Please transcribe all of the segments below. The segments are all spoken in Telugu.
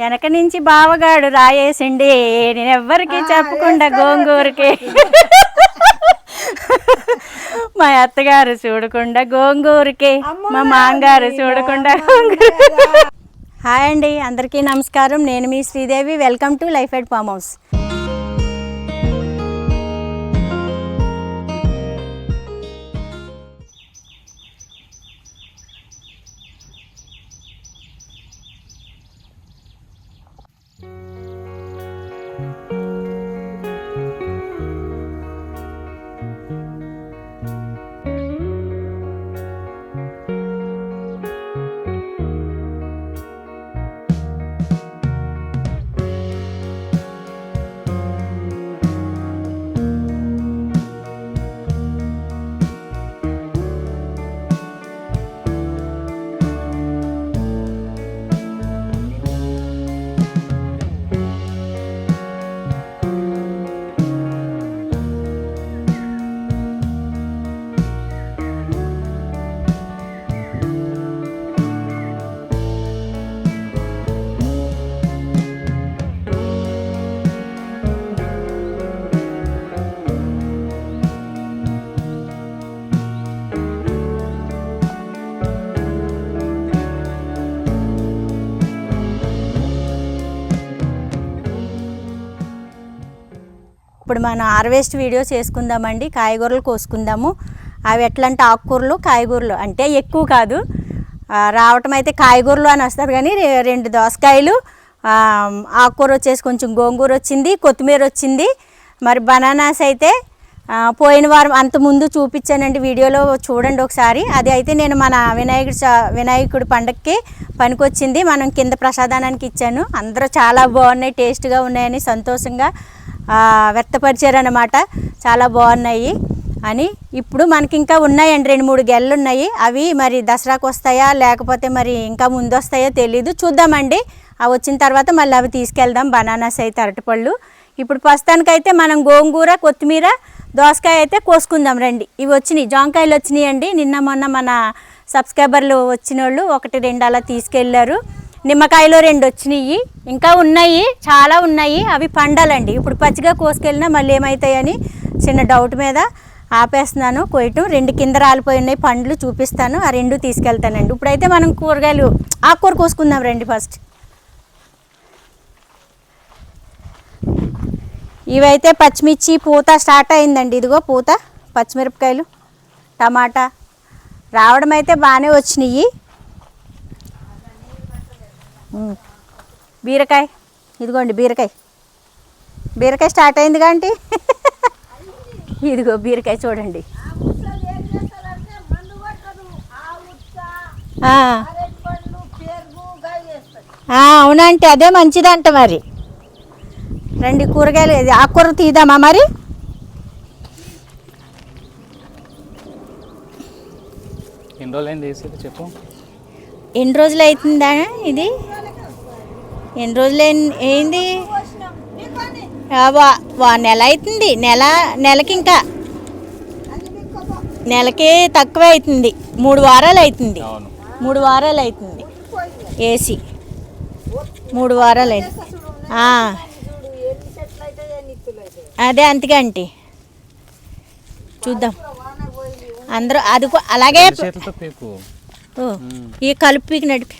వెనక నుంచి బావగాడు రాయేసిండి. నేను ఎవ్వరికి చెప్పకుండా గోంగూరకి. మా అత్తగారు చూడకుండా గోంగూరకి. మా మాంగారు చూడకుండా హాయ్ అండి అందరికీ నమస్కారం. నేను మీ Sridevi. Welcome to Life Ed farm house. ఇప్పుడు మనం హార్వెస్ట్ వీడియో చేసుకుందామండి కాయగూరలు కోసుకుందాము. అవి ఎట్లా అంటే ఆకుకూరలు కాయగూరలు అంటే ఎక్కువ కాదు. రావటం అయితే కాయగూరలు అని వస్తుంది కానీ రెండు దోసకాయలు ఆకుకూర వచ్చేసి కొంచెం గోంగూర వచ్చింది కొత్తిమీర వచ్చింది. మరి బనానాస్ అయితే పోయిన వారం అంత ముందు చూపించానండి వీడియోలో చూడండి ఒకసారి. అది అయితే నేను మన వినాయకుడు చ- వినాయకుడి పండగకి పనికొచ్చింది. మనం కింద ప్రసాదానికి ఇచ్చాను. అందరూ చాలా బాగున్నాయి టేస్ట్గా ఉన్నాయని సంతోషంగా ఆ, వ్యక్తపరిచారనమాట చాలా బాగున్నాయి అని. ఇప్పుడు మనకి ఇంకా ఉన్నాయండి రెండు మూడు గెళ్ళు ఉన్నాయి అవి మరి దసరాకు వస్తాయా లేకపోతే మరి ఇంకా ముందు వస్తాయో తెలీదు. చూద్దామండి. అవి వచ్చిన తర్వాత మళ్ళీ అవి తీసుకెళ్దాం. బనానాస్ అయితే అరటిపళ్ళు ఇప్పుడు ప్రస్తుతానికైతే మనం గోంగూర కొత్తిమీర దోసకాయ అయితే కోసుకుందాం రండి. ఇవి వచ్చినాయి. జాంకాయలు వచ్చినాయి అండి. నిన్న మొన్న మన సబ్స్క్రైబర్లు వచ్చిన వాళ్ళు ఒకటి రెండు అలా తీసుకెళ్ళారు నిమ్మకాయలు రెండు వచ్చినాయి. ఇంకా ఉన్నాయి. చాలా ఉన్నాయి. అవి పండాలండి. ఇప్పుడు పచ్చిగా కోసుకెళ్ళినా మళ్ళీ ఏమవుతాయని చిన్న డౌట్ మీద ఆపేస్తున్నాను. కొయ్యటం రెండు కింద రాలిపోయి ఉన్నాయి. పండ్లు చూపిస్తాను. ఆ రెండు తీసుకెళ్తానండి. ఇప్పుడైతే మనం కూరగాయలు ఆకుకూర కోసుకుందాం రండి ఫస్ట్. ఇవైతే పచ్చిమిర్చి పూత స్టార్ట్ అయిందండి. ఇదిగో పూత పచ్చిమిరపకాయలు టమాటా. రావడం అయితే బాగానే వచ్చినాయి. బీరకాయ ఇదిగోండి బీరకాయ. బీరకాయ స్టార్ట్ అయింది కాంటి ఇదిగో బీరకాయ చూడండి. అవునంటే అదే మంచిదంట మరి. రండి కూరగాయలు ఇది ఆకుకూర తీద్దామా మరి? ఎన్ని రోజులు అయింది వేసేది చెప్పు. ఎన్ని రోజులు అవుతుందా ఇది? ఎన్ని రోజులు ఏంది? నెల అవుతుంది నెల నెలకి ఇంకా. నెలకి తక్కువ అవుతుంది మూడు వారాలు అవుతుంది మూడు వారాలు అవుతుంది ఏసీ. మూడు వారాలు అవుతుంది. అదే అంతగా ఆంటీ. చూద్దాం. అందరూ అది అలాగే పీకు. ఈ కలుపు నడిపి.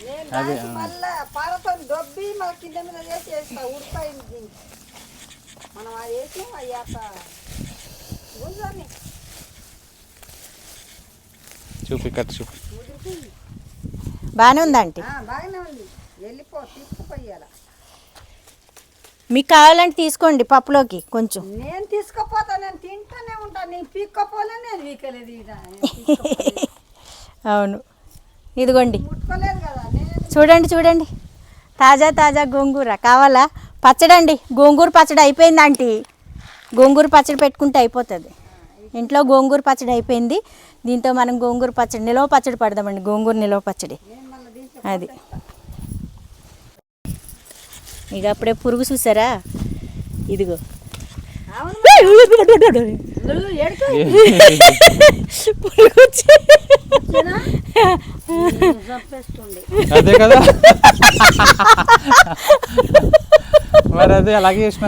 చూపి కట్ చూపి. బాగానే ఉంది. వెళ్ళిపో తీసుకుపోయాల మీకు కావాలంటే తీసుకోండి పప్పులోకి కొంచెం. నేను తీసుకుపోతా నేను తింటానే ఉంటాను నేను పీక్కపోలే నేను వీకలేదు ఈడ. నేను పీక్కపోలేదు. అవును. ఇదిగోండి. ముట్టుకోలేదు కదా నేను చూడండి చూడండి. తాజా తాజా గోంగూర. కావాలా? పచ్చడి అండి గోంగూర పచ్చడి అయిపోయింది ఆంటీ. గోంగూర పచ్చడి పెట్టుకుంటే అయిపోతుంది. ఇంట్లో గోంగూర పచ్చడి అయిపోయింది. దీంతో మనం గోంగూర పచ్చడి నిలవ పచ్చడి పడదామండి. గోంగూర నిలవ పచ్చడి. అది. ఇక అప్పుడే పురుగు చూసారా? ఇదిగో. అదే కదా. మరి అదే అలాగే చేసిన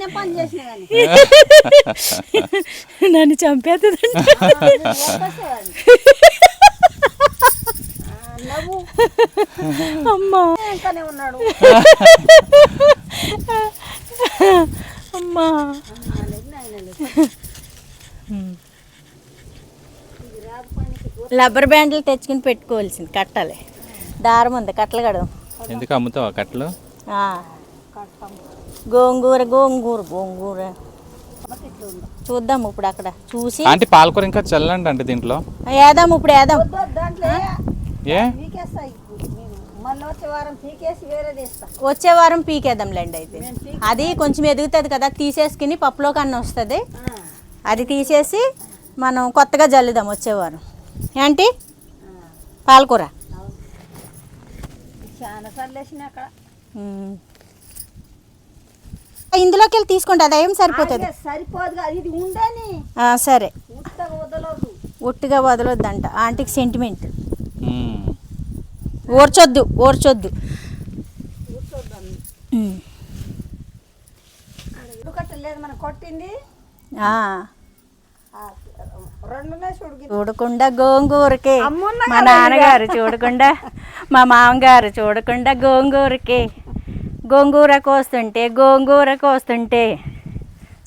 నన్ను చంపేస్తుందండి నవ్వు. అమ్మా. అమ్మా. రబ్బర్ బ్యాండ్లు తెచ్చుకుని పెట్టుకోవాల్సింది కట్టాలి. దారం ఉంది కట్టలు కడదాం. ఎందుకు అమ్ముతావా కట్టలు? గోంగూర గోంగూర గోంగూర. చూద్దాం ఇప్పుడు అక్కడ చూసి. ఆంటీ పాలకూర ఇంకా చల్లండి అంటే దీంట్లో. వేద్దాం ఇప్పుడు దాంట్లో ఏ? వచ్చే వారం పీకేసి వేరే తీస్తా. వచ్చే వారం పీకేద్దాంలేండి అయితే. అది కొంచెం ఎదుగుతుంది కదా తీసేసుకుని పప్పులో కన్నా వస్తుంది. అది తీసేసి మనం కొత్తగా జల్లుదాం వచ్చే వారం. ఏంటి? ఆ, పాలకూర. చాలా సార్లు వేసిన అక్కడ ఉమ్. ఇందులోకి వెళ్ళి తీసుకోండి అది ఏం సరిపోతుంది. సరే. ఒట్టిగా వదలొద్దంట ఆంటీకి సెంటిమెంట్. ఓర్చొద్దు ఓర్చొద్దు. చూడకుండా గోంగూరకి. అమ్మున్న మా నాన్నగారు చూడకుండా మా మామగారు చూడకుండా గోంగూరకి. గోంగూర కోస్తుంటే గోంగూర కోస్తుంటే.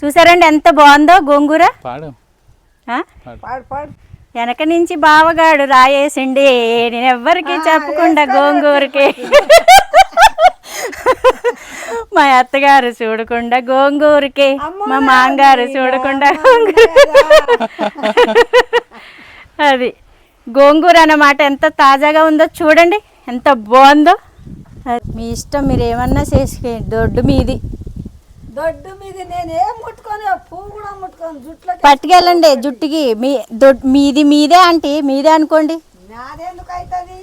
చూసారండి ఎంత బాగుందో గోంగూర? పాడు. ఆ? పాడు. పాడు పాడు. వెనక నుంచి బావగాడు రాయేసిండి నేను ఎవ్వరికి చెప్పకుండా గోంగూరకి. మా అత్తగారు చూడకుండా గోంగూరకి మా మామగారు చూడకుండా గోంగూర. అది గోంగూర అన్నమాట ఎంత తాజాగా ఉందో చూడండి ఎంత బాగుందో. మీ ఇష్టం మీరు ఏమన్నా చేసుకోండి. దొడ్డు మీది. దొడ్డు మీద నేను ముట్టుకొని పువ్వు కూడా ముట్టుకొని జుట్లో పట్టుకెళ్ళండి జుట్టుకి. మీ దొడ్ మీది మీదే ఆంటీ మీదే అనుకోండి. నాదెందుకు అవుతుంది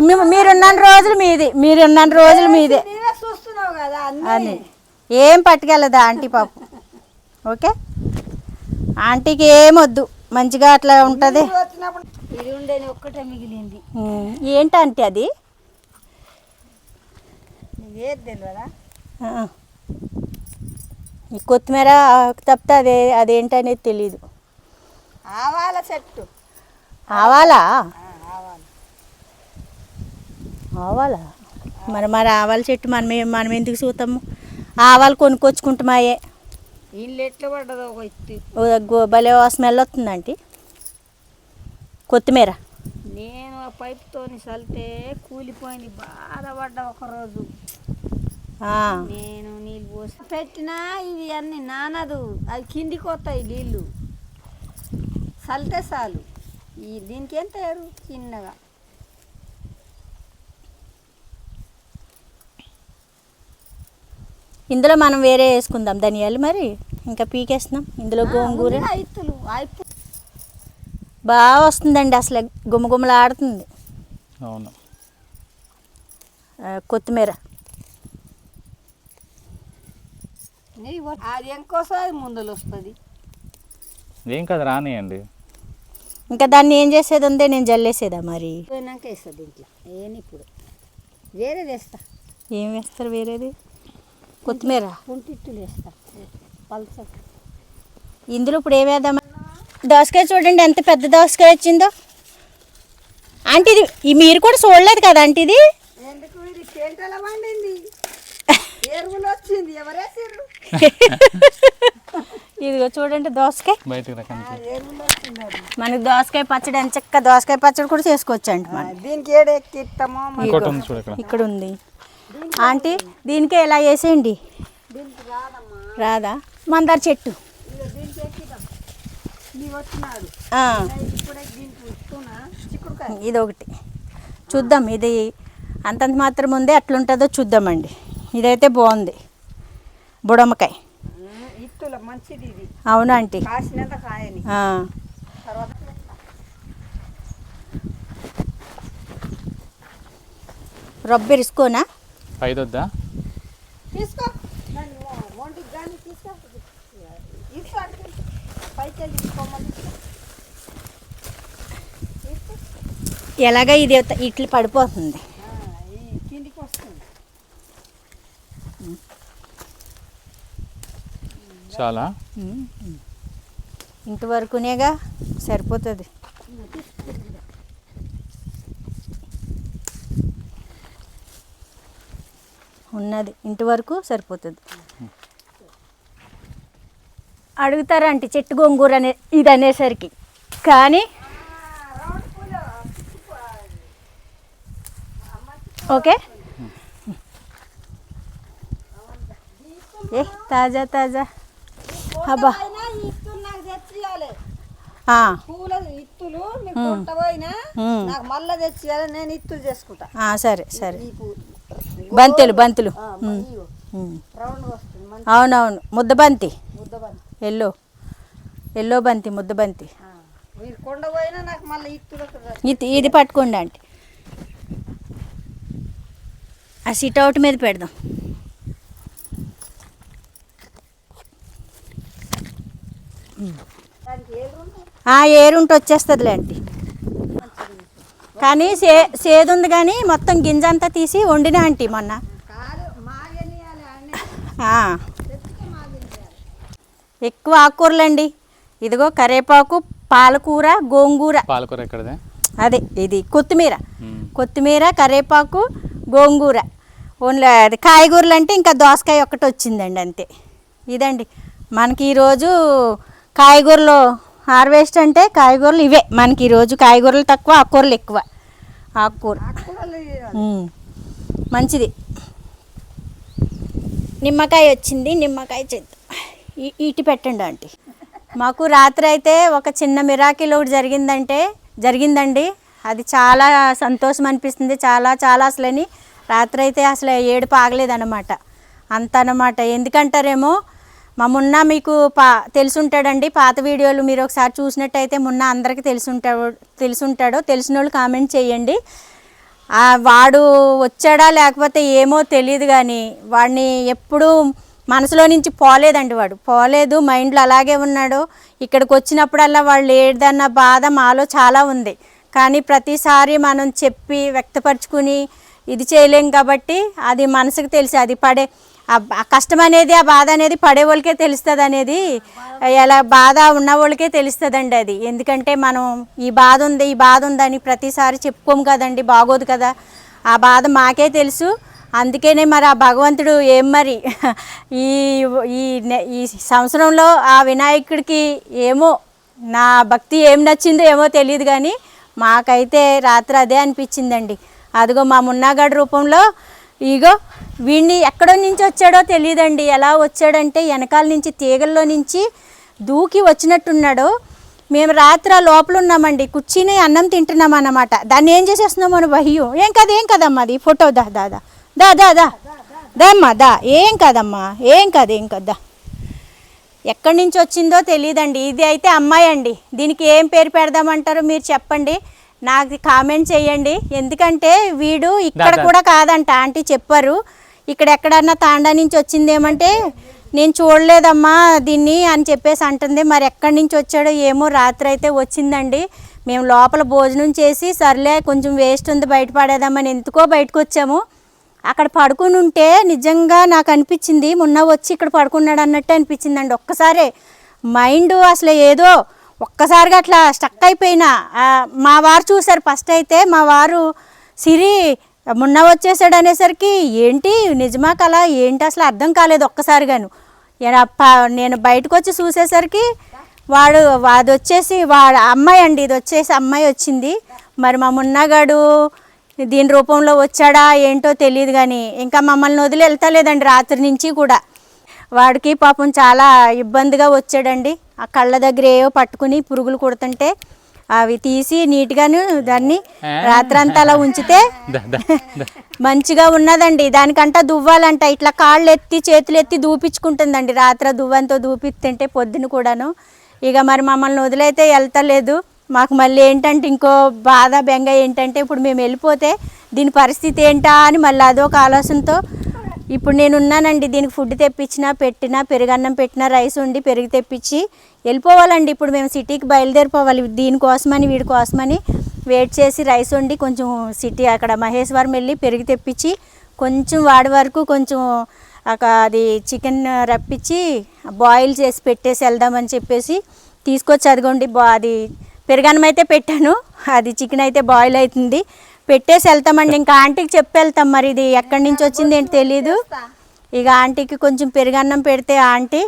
మీరున్న రోజులు మీది మీరున్న రోజులు మీదే. నీవే చూస్తున్నావు కదా అని ఏం పట్టుకెళ్ళదు ఆంటీ పాపం. ఓకే? ఆంటీకి ఏమొద్దు మంచిగా అట్లా ఉంటుంది. నీళ్ళు వచ్చినప్పుడు ఇది ఉండేది ఒక్కటే మిగిలింది. ఏంటి ఆంటీ అది? తెలియదా. ఈ కొత్తిమీర తప్పితే అదే అదేంటనేది తెలీదు. ఆవాల చెట్టు. ఆవాలా? ఆవాలు. ఆవాలా? మరి మరి ఆవాల చెట్టు మనం మనం ఎందుకు చూస్తాము ఆవాలు కొనుక్కొచ్చుకుంటామాయే ఇల్లు ఎట్లా పడ్డదో భలే స్మెల్ వస్తుందండి. కొత్తిమీర. నేను పైపుతోని చల్లితే కూలిపోయింది. బాధపడ్డ ఒకరోజు. నేను నీళ్ళు పోసి పెట్టినా ఇవి అన్ని నానదు. అవి కిందికి వస్తాయి నీళ్ళు. చల్లితే చాలు. ఈ దీనికి ఎంత ఏరు చిన్నగా. ఇందులో మనం వేరే వేసుకుందాం ధనియాలు మరి. ఇంకా పీకేస్తున్నాం. ఇందులో గోంగూర. బాగా వస్తుందండి అసలు. గుమగుమలాడుతుంది. అవును. కొత్తిమీర. అది ఇంకోసారి ముందులు వస్తుంది? ఏం కాదు రానియండి. ఇంకా దాన్ని ఏం చేసేది ఉందే? నేను జల్లేసేదా మరి? పోయినాక వేస్తుంది దీంట్లో. ఏని ఇప్పుడు? వేరే వేస్తా. ఏం వేస్తారు వేరేది? కొత్తిమీర. పుంటిట్టులు వేస్తా. పల్స ఇందులో ఇప్పుడు ఏ దోసకాయ చూడండి ఎంత పెద్ద దోసకాయ వచ్చిందో. అంటే ఇది మీరు కూడా చూడలేదు కదా అంటే ఇది? ఎందుకు ఇది చేంటల పండింది? ఎరువులు వచ్చింది. ఎవరేసారు ఇదిగో చూడండి దోసకాయ. మనకి దోసకాయ పచ్చడి ఎంత చక్క దోసకాయ పచ్చడి కూడా చేసుకోవచ్చండి దీనికి ఇక్కడ. ఉంది. ఆంటీ దీనికే ఇలా వేసేయండి? రాదా? మందార చెట్టు. ఇది ఒకటి చూద్దాం ఇది అంతంత మాత్రం ఉందే అట్లుంటుందో చూద్దామండి. ఇదైతే బాగుంది ఇది. అవునా ఆంటీ? కాసినంత కాయని. ఆ, తర్వాత రబ్బెరుసుకోనా పైదొద్దా తీసుకో. పైకి వెళ్ళి తీసుకోమని తీసుకో. తీసుకో. ఎలాగ ఇది ఇట్లు పడిపోతుంది. చాలా? ఇంతవరకునేగా సరిపోతుంది. ఉన్నది. ఇంటి వరకు సరిపోతుంది. అడుగుతారంటే చెట్టు గొంగూర అనే ఇది అనేసరికి. కానీ ఓకే? ఏ తాజా తాజా. అబ్బా. సరే సరే. బంతులు బంతులు. అవునవును. ముద్ద బంతి. ఎల్లో. ఎల్లో బంతి ముద్ద బంతి. ఇది పట్టుకోండి అంటే ఆ సిట్ అవుట్ మీద పెడదాం. ఆ ఏరుంటే వచ్చేస్తుందిలే ఆంటీ కానీ సే సేదు ఉంది కానీ మొత్తం గింజ అంతా తీసి వండిన ఆంటీ మొన్న. ఎక్కువ ఆకుకూరలండి. ఇదిగో కరేపాకు పాలకూర గోంగూర. పాలకూర అదే ఇది కొత్తిమీర. కొత్తిమీర కరివేపాకు గోంగూర. ఓన్లీ అది కాయగూరలు అంటే ఇంకా దోసకాయ ఒక్కటి వచ్చిందండి అంతే. ఇదండి. మనకి ఈరోజు కాయగూరలు హార్వెస్ట్ అంటే కాయగూరలు ఇవే. మనకి ఈరోజు కాయగూరలు తక్కువ ఆకుకూరలు ఎక్కువ. ఆకుకూర. మంచిది. నిమ్మకాయ వచ్చింది నిమ్మకాయ చేద్దాం. ఇటు పెట్టండి ఆంటీ. మాకు రాత్రి అయితే ఒక చిన్న మిరాకిల్ ఒకటి జరిగిందంటే జరిగిందండి. అది చాలా సంతోషం అనిపిస్తుంది. చాలా చాలా అసలని రాత్రి అయితే అసలు ఏడుపు ఆగలేదన్నమాట అంత అనమాట ఎందుకంటారేమో మా మున్న మీకు పా తెలుసుంటాడండి. పాత వీడియోలు మీరు ఒకసారి చూసినట్టయితే మున్న అందరికీ తెలుసుంటాడు తెలుసుంటాడో తెలిసిన వాళ్ళు కామెంట్ చేయండి. వాడు వచ్చాడా లేకపోతే ఏమో తెలియదు కానీ వాడిని ఎప్పుడూ మనసులో నుంచి పోలేదండి వాడు. పోలేదు మైండ్లో అలాగే ఉన్నాడు. ఇక్కడికి వచ్చినప్పుడల్లా వాళ్ళు ఏదన్న బాధ మాలో చాలా ఉంది. కానీ ప్రతిసారి మనం చెప్పి వ్యక్తపరచుకుని ఇది చేయలేం కాబట్టి అది మనసుకు తెలిసి అది పడే ఆ కష్టం అనేది ఆ బాధ అనేది పడే వాళ్ళకే తెలుస్తుంది అనేది. ఎలా బాధ ఉన్న వాళ్ళకే తెలుస్తుందండి అది. ఎందుకంటే మనం ఈ బాధ ఉంది ఈ బాధ ఉందని ప్రతిసారి చెప్పుకోము కదండి బాగోదు కదా. ఆ బాధ మాకే తెలుసు. అందుకనే మరి ఆ భగవంతుడు ఏం మరి ఈ ఈ ఈ సంవత్సరంలో ఆ వినాయకుడికి ఏమో నా భక్తి ఏం నచ్చిందో ఏమో తెలియదు కానీ మాకైతే రాత్రి అదే అనిపించిందండి. అదిగో మా మున్నాగాడి రూపంలో ఇగో వీడిని ఎక్కడో నుంచి వచ్చాడో తెలియదండి ఎలా వచ్చాడంటే వెనకాల నుంచి తీగల్లో నుంచి దూకి వచ్చినట్టున్నాడు. మేము రాత్రి ఆ లోపల ఉన్నామండి. కుర్చీని అన్నం తింటున్నాం అన్నమాట. దాన్ని ఏం చేసేస్తున్నాం మన? భయ్యం ఏం కదా ఏం కదమ్మా అది? ఫోటో దా దా దా. దా దా దా. దా అమ్మా దా. ఏం కదమ్మా? ఏం కాదు ఏం కదా. ఎక్కడి నుంచి వచ్చిందో తెలియదండి. ఇది అయితే అమ్మాయి అండి. దీనికి ఏం పేరు పెడదామంటారో మీరు చెప్పండి. నాకు కామెంట్ చేయండి. ఎందుకంటే వీడు ఇక్కడ. కూడా కాదంట. ఆంటీ చెప్పారు. ఇక్కడ ఎక్కడన్నా తాండా నుంచి వచ్చిందేమంటే నేను చూడలేదమ్మా దీన్ని అని చెప్పేసి అంటుంది. మరి ఎక్కడి నుంచి వచ్చాడో ఏమో రాత్రి అయితే వచ్చిందండి. మేము లోపల భోజనం చేసి సర్లే కొంచెం వేస్ట్ ఉంది బయట పడేద్దామని ఎందుకో బయటకు వచ్చాము. అక్కడ పడుకుని ఉంటే నిజంగా నాకు అనిపించింది మొన్న వచ్చి ఇక్కడ పడుకున్నాడు అన్నట్టు అనిపించిందండి. ఒక్కసారే మైండ్ అసలు ఏదో ఒక్కసారిగా అట్లా స్టక్ అయిపోయినా. మా వారు చూశారు ఫస్ట్ అయితే మా వారు సిరి మొన్న వచ్చేసాడు అనేసరికి ఏంటి నిజమా కల ఏంటి అసలు అర్థం కాలేదు ఒక్కసారిగాను. నేను బయటకు వచ్చి చూసేసరికి వాడు అది వచ్చేసి వాడు అమ్మాయి అండి ఇది వచ్చేసి అమ్మాయి వచ్చింది. మరి మా మున్నగాడు దీని రూపంలో వచ్చాడా ఏంటో తెలియదు కానీ ఇంకా మమ్మల్ని వదిలి వెళ్తలేదండి రాత్రి నుంచి కూడా. వాడికి పాపం చాలా ఇబ్బందిగా వచ్చాడండి. ఆ కళ్ళ దగ్గర ఏవో పట్టుకుని పురుగులు కుడుతుంటే అవి తీసి నీట్గాను దాన్ని రాత్రంతా అలా ఉంచితే మంచిగా ఉన్నదండి. దానికంట దువ్వాలంట. ఇట్లా కాళ్ళు ఎత్తి చేతులు ఎత్తి దూపించుకుంటుందండి. రాత్రి దువ్వంతో దూపిస్తుంటే పొద్దున కూడాను. ఇక మరి మమ్మల్ని వదిలైతే వెళ్తలేదు మాకు మళ్ళీ ఏంటంటే ఇంకో బాధ బెంగ ఏంటంటే ఇప్పుడు మేము వెళ్ళిపోతే దీని పరిస్థితి ఏంటా అని మళ్ళీ అదొక ఆలోచనతో ఇప్పుడు నేను ఉన్నానండి దీనికి ఫుడ్ తెప్పించినా పెట్టినా పెరుగన్నం పెట్టినా రైస్ ఉండి పెరుగు తెప్పించి వెళ్ళిపోవాలండి. ఇప్పుడు మేము సిటీకి బయలుదేరిపోవాలి దీనికోసమని వీడి కోసమని వెయిట్ చేసి రైస్ వండి కొంచెం సిటీ అక్కడ మహేశ్వరం వెళ్ళి పెరుగు తెప్పించి కొంచెం వాడి వరకు కొంచెం ఒక అది చికెన్ రప్పించి బాయిల్ చేసి పెట్టేసి వెళ్దామని చెప్పేసి తీసుకొచ్చి అదిగోండి బా అది పెరుగన్నం అయితే పెట్టాను. అది చికెన్ అయితే బాయిల్ అవుతుంది. పెట్టేసి వెళ్తామండి. ఇంకా ఆంటీకి చెప్పి వెళ్తాం మరి ఇది ఎక్కడి నుంచి వచ్చింది ఏంటి తెలీదు. ఇక ఆంటీకి కొంచెం పెరుగన్నం పెడితే ఆంటీ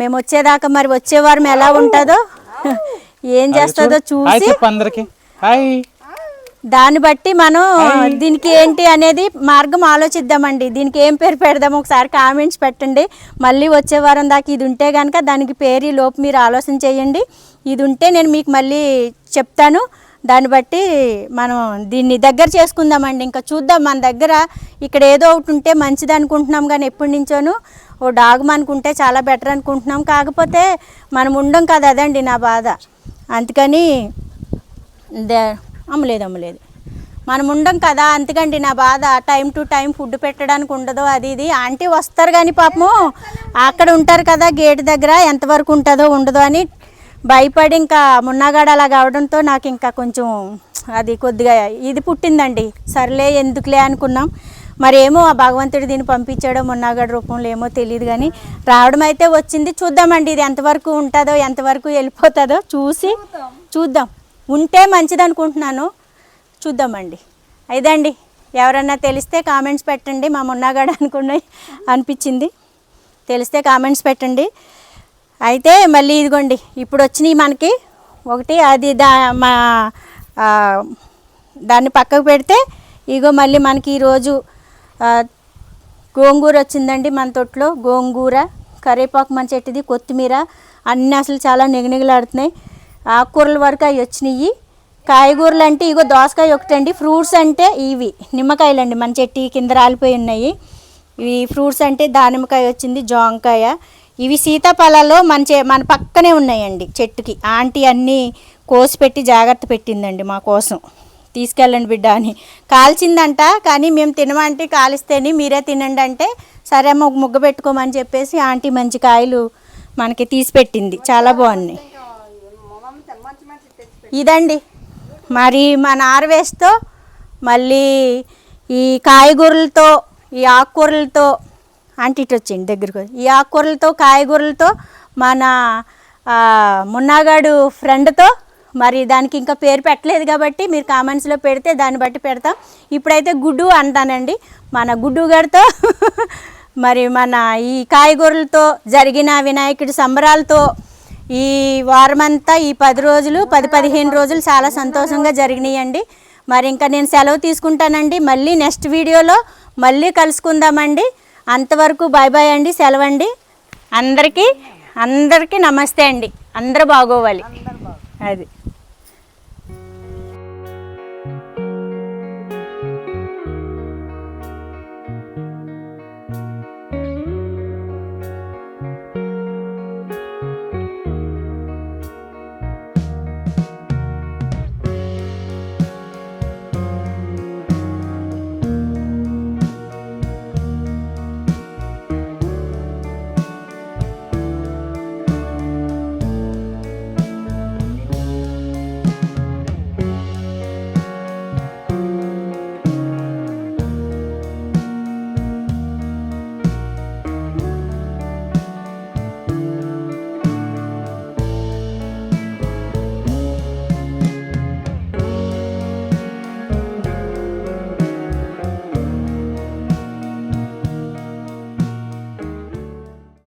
మేము వచ్చేదాకా మరి వచ్చే వారం ఎలా ఉంటుందో ఏం చేస్తుందో చూసి అందరికి. హాయ్. దాన్ని బట్టి మనం దీనికి ఏంటి అనేది మార్గం ఆలోచిద్దామండి. దీనికి ఏం పేరు పెడదాం ఒకసారి కామెంట్స్ పెట్టండి. మళ్ళీ వచ్చే వారం దాకా ఇది ఉంటే కనుక దానికి పేరు ఈ లోపు మీరు ఆలోచన చేయండి. ఇది ఉంటే నేను మీకు మళ్ళీ చెప్తాను. దాన్ని బట్టి మనం దీన్ని దగ్గర చేసుకుందామండి. ఇంకా చూద్దాం మన దగ్గర ఇక్కడ ఏదో ఒకటి ఉంటే మంచిది అనుకుంటున్నాం కానీ ఎప్పటి నుంచోను ఓ డాగ్ అనుకుంటే చాలా బెటర్ అనుకుంటున్నాం. కాకపోతే మనం ఉండం కదా అదండి నా బాధ. అందుకని దే అమ్మలేదు అమ్మలేదు. మనం ఉండం కదా అందుకండి నా బాధ. టైం టు టైం ఫుడ్ పెట్టడానికి ఉండదు అది ఇది. ఆంటీ వస్తారు కానీ పాపము అక్కడ ఉంటారు కదా గేట్ దగ్గర ఎంతవరకు ఉంటుందో ఉండదో అని భయపడి ఇంకా మున్నాగాడ అలా కావడంతో నాకు ఇంకా కొంచెం అది కొద్దిగా ఇది పుట్టిందండి. సర్లే ఎందుకులే అనుకున్నాం. మరేమో ఆ భగవంతుడు దీన్ని పంపించాడో మున్నాగడ రూపంలో ఏమో తెలియదు కానీ రావడం అయితే వచ్చింది. చూద్దామండి ఇది ఎంతవరకు ఉంటుందో ఎంతవరకు వెళ్ళిపోతుందో చూసి చూద్దాం. ఉంటే మంచిది అనుకుంటున్నాను చూద్దామండి. అయిదండి. ఎవరన్నా తెలిస్తే కామెంట్స్ పెట్టండి. మా మొన్నగాడు అనుకుని అనిపించింది. తెలిస్తే కామెంట్స్ పెట్టండి. అయితే మళ్ళీ ఇదిగోండి. ఇప్పుడు వచ్చినాయి మనకి. ఒకటి అది దా మా దాన్ని పక్కకు పెడితే ఇగో మళ్ళీ మనకి ఈరోజు గోంగూర వచ్చిందండి మన తొట్లో. గోంగూర కరివేపాకు మన చెట్టుది కొత్తిమీర అన్నీ అసలు చాలా నిగనిగలాడుతున్నాయి. ఆకుకూరల వరకు అవి వచ్చినాయి కాయగూరలు అంటే ఇగో దోసకాయ ఒకటండి. ఫ్రూట్స్ అంటే ఇవి. నిమ్మకాయలు అండి మన చెట్టు కింద రాలిపోయి ఉన్నాయి. ఇవి ఫ్రూట్స్ అంటే దానిమ్మకాయ వచ్చింది జాంకాయ. ఇవి సీతాఫలాలు మన చే మన పక్కనే ఉన్నాయండి చెట్టుకి. ఆంటీ అన్నీ కోసి పెట్టి జాగ్రత్త పెట్టిందండి మా కోసం. తీసుకెళ్ళండి బిడ్డ అని. కాల్చిందంట కానీ మేము తినమంటే కాలిస్తేనే మీరే తినండి అంటే సరే అమ్మ ఒక ముగ్గ పెట్టుకోమని చెప్పేసి ఆంటీ మంచి కాయలు మనకి తీసి పెట్టింది. చాలా బాగున్నాయి. ఇదండి. మరి మన ఆర్వేస్తో మళ్ళీ ఈ కాయగూరలతో ఈ ఆకుకూరలతో అంటే ఇటు వచ్చింది దగ్గరకు. ఈ ఆకుకూరలతో కాయగూరలతో మన మున్నాగాడు ఫ్రెండ్తో మరి దానికి ఇంకా పేరు పెట్టలేదు కాబట్టి మీరు కామెంట్స్లో పెడితే దాన్ని బట్టి పెడతాం. ఇప్పుడైతే గుడ్డు అంటానండి. మన గుడ్డు గారితో మరి మన ఈ కాయగూరలతో జరిగిన వినాయకుడి సంబరాలతో ఈ వారమంతా ఈ పది రోజులు పది పదిహేను రోజులు చాలా సంతోషంగా జరిగినాయండి. మరి ఇంకా నేను సెలవు తీసుకుంటానండి. మళ్ళీ నెక్స్ట్ వీడియోలో మళ్ళీ కలుసుకుందామండి. అంతవరకు బాయ్ బాయ్ అండి సెలవు అండి అందరికీ అందరికీ నమస్తే అండి. అందరూ బాగోవాలి. అది.